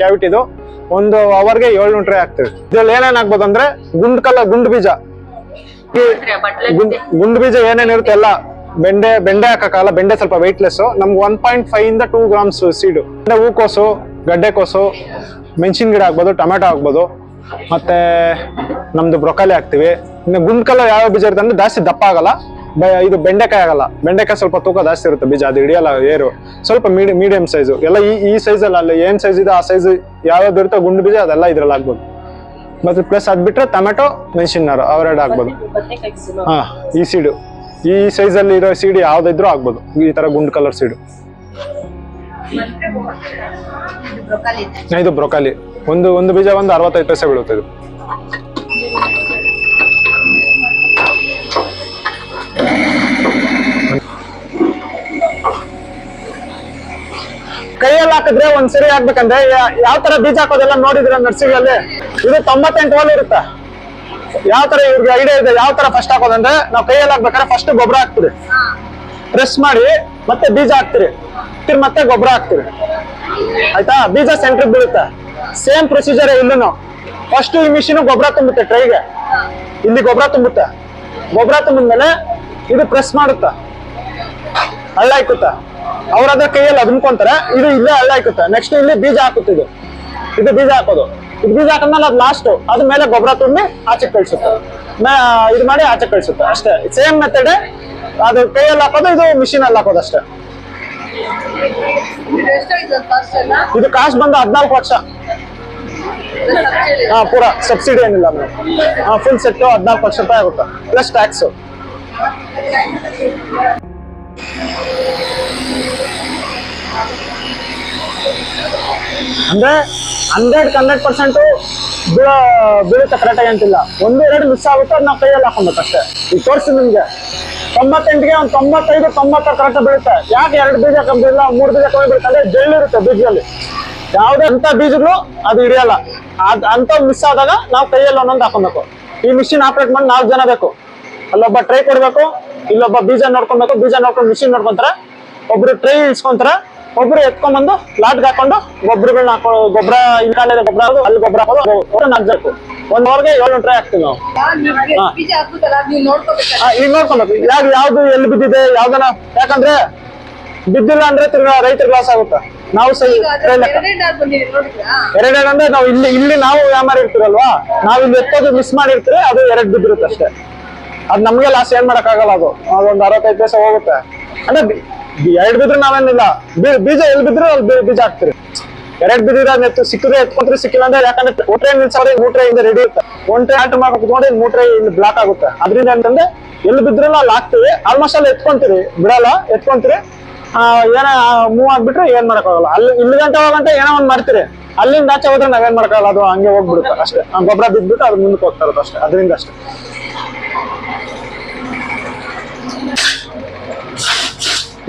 ಕ್ಯಾವಿಟಿದು ಒಂದು ಅವರ್ಗೆ ಏಳ್ನೂರು ಟ್ರೇ ಹಾಕ್ತೀವಿ. ಇದ್ರಲ್ಲಿ ಏನೇನ್ ಆಗ್ಬೋದು ಅಂದ್ರೆ ಗುಂಡ್ ಕಲ್ಲ ಗುಂಡ್ ಬೀಜ. ಗುಂಡ್ ಬೀಜ ಏನೇನ್ ಇರುತ್ತೆ ಎಲ್ಲ ಬೆಂಡೆ ಬೆಂಡೆ ಹಾಕಕ್ಕಾಗಲ್ಲ, ಬೆಂಡೆ ಸ್ವಲ್ಪ ವೆಯ್ಟ್ಲೆಸ್ ನಮ್ಗೆ ಒನ್ ಪಾಯಿಂಟ್ ಫೈವ್ ಇಂದ ಟೂ ಗ್ರಾಮ್ಸ್ ಸೀಡು ಅಂದ್ರೆ ಹೂಕೋಸು, ಗಡ್ಡೆಕೋಸು, ಮೆಣಸಿನ ಗಿಡ ಆಗ್ಬೋದು, ಟೊಮೆಟೊ ಆಗ್ಬೋದು, ಮತ್ತೆ ನಮ್ದು ಬ್ರೊಕಾಲಿ ಹಾಕ್ತಿವಿ. ಇನ್ನು ಗುಂಡ್ ಕಲ್ಲ ಯಾವ ಬೀಜ ಇರುತ್ತೆ ಅಂದ್ರೆ ಜಾಸ್ತಿ ದಪ್ಪ ಆಗಲ್ಲ. ಇದು ಬೆಂಡೆಕಾಯಿ ಆಗಲ್ಲ. ಬೆಂಡೆಕಾಯಿ ಸ್ವಲ್ಪ ತೂಕ ಜಾಸ್ತಿ ಇರುತ್ತೆ ಬೀಜ ಅದು ಹಿಡಿಯಲ್ಲ ಏರು. ಸ್ವಲ್ಪ ಮೀಡಿ ಮೀಡಿಯಂ ಸೈಜು ಎಲ್ಲ ಈ ಈ ಸೈಜಲ್ಲಿ ಅಲ್ಲ ಏನ್ ಸೈಜ್ ಇದೆ ಆ ಸೈಜ್ ಯಾವ್ದು ಇರುತ್ತೋ ಗುಂಡು ಬೀಜ ಅದೆಲ್ಲ ಇದ್ರಲ್ಲಿ ಆಗ್ಬೋದು ಮತ್ತೆ ಪ್ಲಸ್ ಅದ್ ಬಿಟ್ರೆ ಟೊಮೆಟೊ ಮೆಣಸಿನಾರು ಅವೆರಡು ಆಗ್ಬೋದು ಹಾ ಈ ಸೀಡು ಈ ಸೈಜ್ ಅಲ್ಲಿ ಇರೋ ಸೀಡ್ ಯಾವ್ದಿದ್ರು ಆಗ್ಬೋದು ಈ ತರ ಗುಂಡ್ ಕಲರ್ ಸೀಡು ಇದು. ಬ್ರೊಕಾಲಿ ಒಂದು ಒಂದು ಬೀಜ ಒಂದು ಅರವತ್ತೈದು ಪೈಸೆ ಬೀಳುತ್ತೆ ಇದು. ಕೈಯಲ್ಲಿ ಹಾಕಿದ್ರೆ ಒಂದ್ ಸರಿ ಹಾಕ್ಬೇಕಂದ್ರೆ ಯಾವ ತರ ಬೀಜ ಹಾಕೋದೆಲ್ಲ ನೋಡಿದ್ರೆ ನರ್ಸರಿಯಲ್ಲಿ ಇದು ತೊಂಬತ್ತೆಂಟು ಹೋಲ್ ಇರುತ್ತೆ. ಯಾವ ತರ ಇವ್ರಿಗೆ ಐಡಿಯಾ ಇದೆ, ಯಾವ ತರ ಫಸ್ಟ್ ಹಾಕೋದಂದ್ರೆ, ನಾವು ಕೈಯಲ್ಲಿ ಹಾಕ್ಬೇಕಾದ್ರೆ ಫಸ್ಟ್ ಗೊಬ್ಬರ ಹಾಕ್ತಿರಿ. ಪ್ರೆಸ್ ಮಾಡಿ ಮತ್ತೆ ಬೀಜ ಹಾಕ್ತಿರಿ. ತಿರ್ ಮತ್ತೆ ಗೊಬ್ಬರ ಹಾಕ್ತಿರಿ. ಆಯ್ತಾ? ಬೀಜ ಸೆಂಟ್ರಿಗೆ ಬೀಳುತ್ತೆ. ಸೇಮ್ ಪ್ರೊಸೀಜರ್ ಇಲ್ಲೂ ಫಸ್ಟ್ ಈ ಮಿಷಿನ್ ಗೊಬ್ಬರ ತುಂಬುತ್ತೆ ಟ್ರೈಗೆ ಇಲ್ಲಿ ಗೊಬ್ಬರ ತುಂಬುತ್ತೆ. ಗೊಬ್ಬರ ತುಂಬಿದ್ಮೇಲೆ ಇದು ಪ್ರೆಸ್ ಮಾಡುತ್ತ. ಹಳ್ಳ ಇಕ್ಕುತ್ತೆ. ಅವ್ರದ್ರ ಕೈಯಲ್ಲಿ ಅದನ್ಕೊಂತಾರೆ ಇದು ಇಲ್ಲೇ ಹಳ್ಳ ಹಾಕುತ್ತೆ. ನೆಕ್ಸ್ಟ್ ಇಲ್ಲಿ ಬೀಜ ಹಾಕುತ್ತೆ ಇದು. ಇದು ಬೀಜ ಹಾಕೋದು. ಇದು ಬೀಜ ಹಾಕಿದ್ಮೇಲೆ ಅದು ಲಾಸ್ಟ್ ಅದ ಮೇಲೆ ಗೊಬ್ಬರ ತುಂಬಿ ಆಚೆ ಕಳಿಸುತ್ತೆ. ಇದು ಮಾಡಿ ಆಚೆ ಕಳಿಸುತ್ತೆ. ಅಷ್ಟೇ. ಸೇಮ್ ಮೆಥಡ್ ಅದು ಕೈಯಲ್ಲಿ ಹಾಕೋದು ಇದು ಮಿಷಿನ್ ಅಲ್ಲಿ ಹಾಕೋದು ಅಷ್ಟೇ. ಇದು ಕಾಸ್ಟ್ ಬಂದು ಹದಿನಾಲ್ಕು ವರ್ಷ. ಹಾ ಪೂರ ಸಬ್ಸಿಡಿ ಏನಿಲ್ಲ ಮೇಡಮ್. ಹಾ ಫುಲ್ ಸೆಟ್ ಹದಿನಾಲ್ಕು ಲಕ್ಷ ರೂಪಾಯಿ ಆಗುತ್ತೆ. ಪ್ಲಸ್ ಟ್ಯಾಕ್ಸ್ ಅಂದ್ರೆ ಹಂಡ್ರೆಡ್ ಹಂಡ್ರೆಡ್ ಪರ್ಸೆಂಟ್ ಬೀಳೋ, ಬೀಳುತ್ತೆ ಕರೆಕ್ಟಾಗಿ ಅಂತಿಲ್ಲ. ಒಂದು, ಎರಡು ಮಿಸ್ ಆಗುತ್ತೆ ನಾವು ಕೈಯಲ್ಲಿ ಹಾಕೊಬೇಕು ಅಷ್ಟೇ ಈಗ ತೋರಿಸಿ ನಿಮ್ಗೆ. ತೊಂಬತ್ತೆಂಟಿಗೆ ಒಂದು ತೊಂಬತ್ತೈದು, ತೊಂಬತ್ತ ಕರೆಕ್ಟ್ ಬೀಳುತ್ತೆ. ಯಾಕೆ ಎರಡು ಬೀಜ ಕಬ್ಬಿಲ್ಲ ಮೂರು ಬೀಜ ಕಮ್ಮಿ ಬೀಳುತ್ತೆ ಅಂದ್ರೆ ಜಲ್ಲಿರುತ್ತೆ ಬೀಜದಲ್ಲಿ. ಯಾವುದೇ ಅಂತ ಬೀಜಗಳು ಅದು ಹಿಡಿಯಲ್ಲ. ಅದ್ ಅಂತ ಮಿಸ್ ಆದಾಗ ನಾವು ಕೈಯಲ್ಲಿ ಒಂದೊಂದು ಹಾಕೊಬೇಕು ಈ ಮಿಷಿನ್ ಆಪರೇಟ್ ಮಾಡಿ ನಾಲ್ಕು ಜನ ಬೇಕು. ಅಲ್ಲೊಬ್ಬ ಟ್ರೈ ಕೊಡ್ಬೇಕು, ಇಲ್ಲೊಬ್ಬ ಬೀಜ ನೋಡ್ಕೊಬೇಕು, ಬೀಜ ನೋಡ್ಕೊಂಡು ಮಿಷಿನ್ ನೋಡ್ಕೊಂತಾರೆ. ಒಬ್ರು ಟ್ರೈ ಇಳ್ಸ್ಕೊಂತಾರೆ. ಒಬ್ರು ಎತ್ಕೊಂಡ್ಬಂದು ಲಾಟ್ಗೆ ಹಾಕೊಂಡು ಗೊಬ್ಬರಗಳನ್ನ ಹಾಕೋ ಗೊಬ್ಬರ ಇಲ್ಲಿ ಗೊಬ್ಬರ ಹಾಕೋದು ಅಲ್ಲಿ ಗೊಬ್ಬರ ಹಾಕೋದು ನಾಲ್ಕು ಒಂದ್ ಅವ್ರಿಗೆ ಏಳು ಟ್ರೈ ಹಾಕ್ತೀವಿ ನಾವು. ಈಗ ನೋಡ್ಕೊಬೇಕು. ಯಾವ್ದು ಯಾವ್ದು ಎಲ್ಲಿ ಬಿದ್ದಿದೆ ಯಾವ್ದನ ಯಾಕಂದ್ರೆ ಬಿದ್ದಿಲ್ಲ ಅಂದ್ರೆ ತಿರ್ಗಾ ರೈತರ ಲಾಸ್ ಆಗುತ್ತೆ. ನಾವು ಎರಡೆರಡು ಅಂದ್ರೆ ನಾವು ಇಲ್ಲಿ ಇಲ್ಲಿ ನಾವು ವ್ಯಾಪಾರ ಇರ್ತೀರಲ್ವಾ? ನಾವು ಇಲ್ಲಿ ಎತ್ತೋದು ಮಿಸ್ ಮಾಡಿರ್ತೀರಿ ಅದು ಎರಡು ಬಿದ್ದಿರುತ್ತೆ ಅಷ್ಟೇ. ಅದ್ ನಮ್ಗೆ ಲಾಸ್ ಏನ್ ಮಾಡಕ್ಕಾಗಲ್ಲ ಅದು. ಅದೊಂದು ಅರವತ್ತೈದು ಪೈಸೆ ಹೋಗುತ್ತೆ. ಅಂದ್ರೆ ಎರಡ್ ಬಿದ್ರೆ ನಾವೇನಿಲ್ಲ. ಬೀಜ ಎಲ್ಲಿ ಬಿದ್ರೆ ಅಲ್ಲಿ ಬೀಜ ಹಾಕ್ತಿರಿ. ಎರಡ್ ಬಿದ್ದಿದ್ರೆ ಅದ್ ಎತ್ತು ಸಿಕ್ಕಿದ್ರೆ ಎತ್ಕೊಂತ್ರಿ ಸಿಕ್ಕಿಲ್ಲ ಅಂದ್ರೆ ಯಾಕಂದ್ರೆ ಒಟ್ರೆ ನಿಲ್ಸಾವ್ರೆ ಮೂಟ್ರೆ ಇಂದ ರೆಡಿ ಇರುತ್ತೆ. ಒಂಟ್ರೆ ಆಟ ಮಾಡ್ಬೇಕು ನೋಡಿ ಮೂಟ್ರೆ ಇಲ್ಲಿ ಬ್ಲಾಕ್ ಆಗುತ್ತೆ. ಅದರಿಂದ ಅಂತಂದ್ರೆ ಎಲ್ಲಿ ಬಿದ್ರಲ್ಲ ಅಲ್ಲಿ ಹಾಕ್ತಿವಿ. ಆಲ್ಮೋಸ್ಟ್ ಅಲ್ಲಿ ಎತ್ಕೊಂತೀರಿ. ಬಿಡಲ್ಲ, ಎತ್ಕೊಂತೀರಿ. ಏನ ಮೂವ್ ಆಗ್ಬಿಟ್ರೆ ಏನ್ ಮಾಡಕ್ಕಾಗಲ್ಲ. ಅಲ್ಲಿ ಇಲ್ಲಿ ಗಂಟೆ ಹೋಗಂತ ಏನೋ ಒಂದ್ ಮಾಡ್ತೀರಿ. ಅಲ್ಲಿಂದ ಆಚೆ ಹೋದ್ರೆ ನಾವೇನ್ ಮಾಡಕ್ಕಾಗಲ್ಲ. ಅದು ಹಂಗೆ ಹೋಗ್ಬಿಡುತ್ತೆ ಅಷ್ಟೇ. ಗೊಬ್ಬರ ಬಿದ್ಬಿಟ್ಟು ಅದ್ರ ಮುಂದಕ್ಕೆ ಹೋಗ್ತಾ ಇರೋದು ಅಷ್ಟೇ. ಅದರಿಂದ ಅಷ್ಟೇ.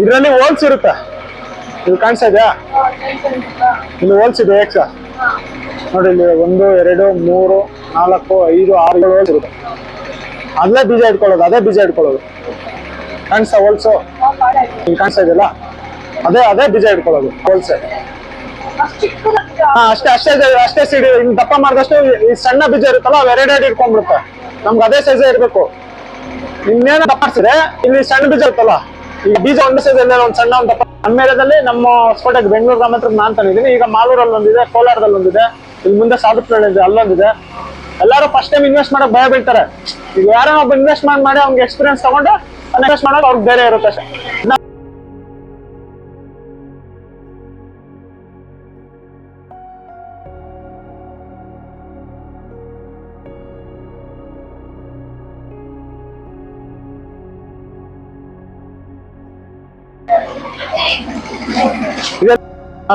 ಇದರಲ್ಲಿ ಹೋಲ್ಸ್ ಇರುತ್ತೆ. ಇಲ್ಲಿ ಕಾಣಿಸ್ತಾ ಇದೆಯಾ? ಇಲ್ಲಿ ಹೋಲ್ಸ್ ಇದೆ ಎಕ್ಸ ನೋಡಿ ಇಲ್ಲಿ ಒಂದು, ಎರಡು, ಮೂರು, ನಾಲ್ಕು, ಐದು, ಆರು ಏಳು ಹೋಲ್ಸ್ ಇರುತ್ತೆ. ಅಲ್ಲೇ ಬೀಜ ಇಟ್ಕೊಳ್ಳೋದು, ಅದೇ ಬೀಜ ಇಟ್ಕೊಳ್ಳೋದು. ಕಾಣಿಸ್ತಾ ಹೋಲ್ಸು ಇಲ್ಲಿ ಕಾಣಿಸ್ತಾ ಇದೆಯಲ್ಲ? ಅದೇ ಅದೇ ಬೀಜ ಇಟ್ಕೊಳ್ಳೋದು ಹೋಲ್ಸೆ ಹಾ, ಅಷ್ಟೇ ಅಷ್ಟೇ ಅಷ್ಟೇ ಸಿಡಿ ಇನ್ ದಪ್ಪ ಮಾಡಿದಷ್ಟು ಈ- ಸಣ್ಣ ಬೀಜ ಇರುತ್ತಲ್ಲ, ಅವು ಎರಡು ಇಟ್ಕೊಂಡ್ಬಿಡುತ್ತೆ. ನಮ್ಗೆ ಅದೇ ಸೈಜ್ ಇರಬೇಕು. ಇನ್ನೇನು ದಪ್ಪ ಇಲ್ಲಿ ಸಣ್ಣ ಬೀಜ ಇರುತ್ತಲ್ಲ. ಈ ಬೀಜ ಎಲ್ಲ ಒಂದು ಸಣ್ಣ ಒಂದು ದಪ್ಪ ನಮ್ಮ ಹೊಸಕೋಟೆಗೆ ಬೆಂಗಳೂರು ಗ್ರಾಮ ಹತ್ರ ನಾನ್ ತಂದಿದ್ದೀನಿ. ಈಗ ಮಾಲೂರಲ್ಲಿ ಒಂದಿದೆ ಕೋಲಾರದಲ್ಲಿ ಒಂದಿದೆ ಇಲ್ಲಿ ಮುಂದೆ ಸಾಧುಪಳ್ಳಿ ಇದೆ ಅಲ್ಲೊಂದಿದೆ. ಎಲ್ಲರೂ ಫಸ್ಟ್ ಟೈಮ್ ಇನ್ವೆಸ್ಟ್ ಮಾಡಕ್ ಭಯ ಬೀಳ್ತಾರೆ. ಈಗ ಯಾರೋ ಒಬ್ಬ ಇನ್ವೆಸ್ಟ್ಮೆಂಟ್ ಮಾಡಿ ಅವ್ನಿಗೆ ಎಕ್ಸ್ಪೀರಿಯನ್ಸ್ ತಗೊಂಡು ಇನ್ವೆಸ್ಟ್ ಮಾಡೋಕೆ ಅವ್ರಿಗೆ ಬೇರೆ ಇರುತ್ತೆ ಅಷ್ಟೇ.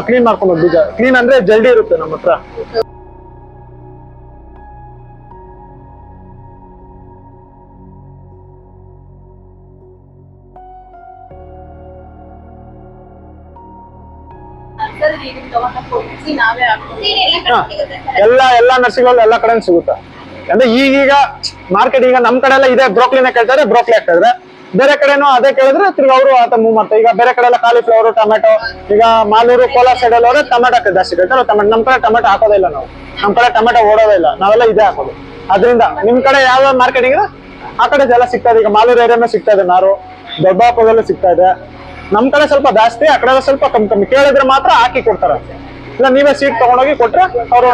ಕ್ಲೀನ್ ಮಾಡ್ಕೊಂಡು ಬೀಜ. ಕ್ಲೀನ್ ಅಂದ್ರೆ ಜಲ್ದಿ ಇರುತ್ತೆ ನಮ್ಮ ಹತ್ರ. ಎಲ್ಲ, ಎಲ್ಲಾ ನರ್ಸಿಗಳು ಎಲ್ಲಾ ಕಡೆ ಸಿಗುತ್ತೆ. ಅಂದ್ರೆ ಈಗೀಗ ಮಾರ್ಕೆಟ್ ಈಗ ನಮ್ ಕಡೆ ಎಲ್ಲ ಇದೆ ಬ್ರೋಕ್ಲಿನ ಕೇಳ್ತಾರೆ ಬ್ರೋಕ್ಲಿ ಹಾಕ್ತಾ ಇದ್ರೆ ಬೇರೆ ಕಡೆನೂ ಅದೇ ಕೇಳಿದ್ರೆ ತಿರ್ಗಿ ಅವರು ಆತ ಮೂವ್ ಮಾಡ್ತಾರೆ. ಈಗ ಬೇರೆ ಕಡೆ ಎಲ್ಲ ಕಾಲಿಫ್ಲವರ್ ಟೊಮೆಟೊ, ಈಗ ಮಾಲೂರು ಕೋಲಾರ ಸೈಡ್ ಅಲ್ಲಿ ಹೋದ್ರೆ ಟೊಮೆಟೊ ಜಾಸ್ತಿ ಕೇಳ್ತಾರೆ ಟೊಮೆಟೊ ನಮ್ ಕಡೆ ಟೊಮೆಟೊ ಹಾಕೋದೇ ಇಲ್ಲ ನಾವು. ನಮ್ ಕಡೆ ಟೊಮೆಟೊ ಓಡೋದೇ ಇಲ್ಲ. ನಾವೆಲ್ಲ ಇದೇ ಹಾಕೋದು. ಅದರಿಂದ ನಿಮ್ ಕಡೆ ಯಾವ ಮಾರ್ಕೆಟಿಂಗ್ ಆ ಕಡೆ ಎಲ್ಲ ಇದೆ. ಈಗ ಮಾಲೂರು ಏರಿಯಾನು ಸಿಗ್ತಾ ಇದೆ. ನಾರು ದೊಡ್ಡಾಪುರದಲ್ಲೂ ಸಿಗ್ತಾ ಇದೆ. ನಮ್ ಕಡೆ ಸ್ವಲ್ಪ ಜಾಸ್ತಿ, ಆ ಕಡೆ ಸ್ವಲ್ಪ ಕಮ್ಮಿ ಕಮ್ಮಿ. ಕೇಳಿದ್ರೆ ಮಾತ್ರ ಹಾಕಿ ಕೊಡ್ತಾರೆ ಇಲ್ಲ ನೀವೇ ಸೀಟ್ ತಗೊಂಡೋಗಿ ಕೊಟ್ರೆ ಅವರು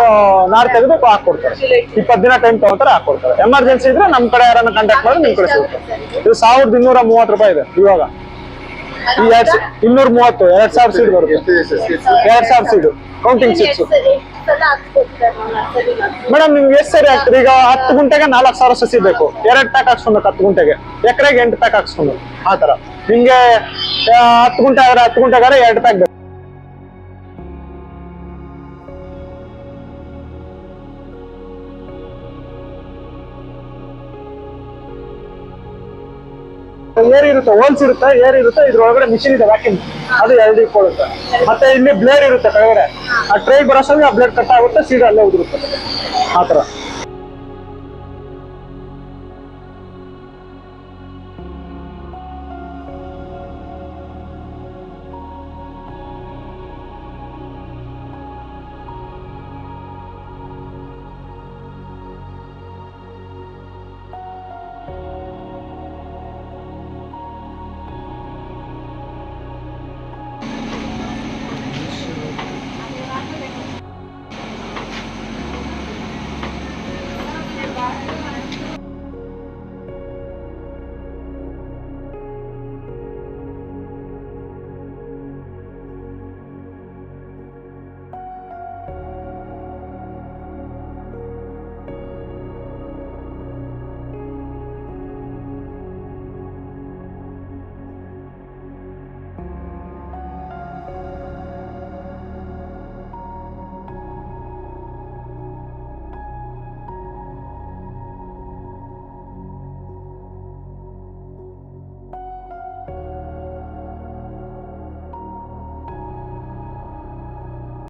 ನಾರು ತೆಗೆದು ಹಾಕೊಡ್ತಾರೆ ಇಪ್ಪತ್ತು ದಿನ ಟೈಮ್ ತಗೋತಾರೆ ಹಾಕೊಡ್ತಾರೆ ಎಮರ್ಜೆನ್ಸಿ ಇದ್ರೆ ನಮ್ಮ ಕಡೆ ಯಾರನ್ನ ಕಾಂಟ್ಯಾಕ್ಟ್ ಮಾಡಿ ನಿಮ್ ಕಡೆ ಸಿಗುತ್ತೆ. ಇದು ಸಾವಿರದ ಇನ್ನೂರ ಮೂವತ್ತು ರೂಪಾಯಿ ಇದೆ ಇವಾಗ. ಈ ಎರಡ್ ಇನ್ನೂರ ಮೂವತ್ತು ಎರಡ್ ಸಾವಿರ ಸೀಟ್ ಬರುತ್ತೆ. ಎರಡ್ ಸಾವಿರ ಸೀಟ್ ಕೌಂಟಿಂಗ್ ಸೀಟ್ಸ್ ಮೇಡಮ್ ನಿಮ್ಗೆ ಎಷ್ಟು ಸರಿ ಆಗ್ತದೆ? ಈಗ ಹತ್ತು ಗುಂಟೆಗೆ ನಾಲ್ಕು ಸಾವಿರ ಸಸಿ ಬೇಕು. ಎರಡು ಪ್ಯಾಕ್ ಹಾಕ್ಸ್ಕೊಬೇಕು ಹತ್ತು ಗುಂಟೆಗೆ. ಎಕರೆಗೆ ಎಂಟು ಪ್ಯಾಕ್ ಹಾಕ್ಸ್ಕೊಂಡು ಆ ತರ ನಿಮ್ಗೆ ಹತ್ತು ಗುಂಟೆ ಆದ್ರೆ ಹತ್ತು ಗುಂಟೆಗಾದ್ರೆ ಎರಡು ಪ್ಯಾಕ್ ಬೇಕು. ಏರ್ ಇರುತ್ತೆ? ಹೋಲ್ಸ್ ಇರುತ್ತೆ? ಏರ್ ಇರುತ್ತೆ? ಇದ್ರೊಳಗಡೆ ಮಿಷಿನ್ ಇದೆ ವ್ಯಾಕ್ಯೂಮ್ ಅದು ಎರಡು ಇಟ್ಕೊಳ್ಳುತ್ತೆ. ಮತ್ತೆ ಇಲ್ಲಿ ಬ್ಲೇಡ್ ಇರುತ್ತೆ ಕೆಳಗಡೆ. ಆ ಟ್ರೈ ಬರೋಷ್ಟೊಂದು ಆ ಬ್ಲೇಡ್ ಕಟ್ ಆಗುತ್ತೆ ಸೀಡ್ ಅಲ್ಲೇ ಉದುರುತ್ತೆ. ಆ ತರ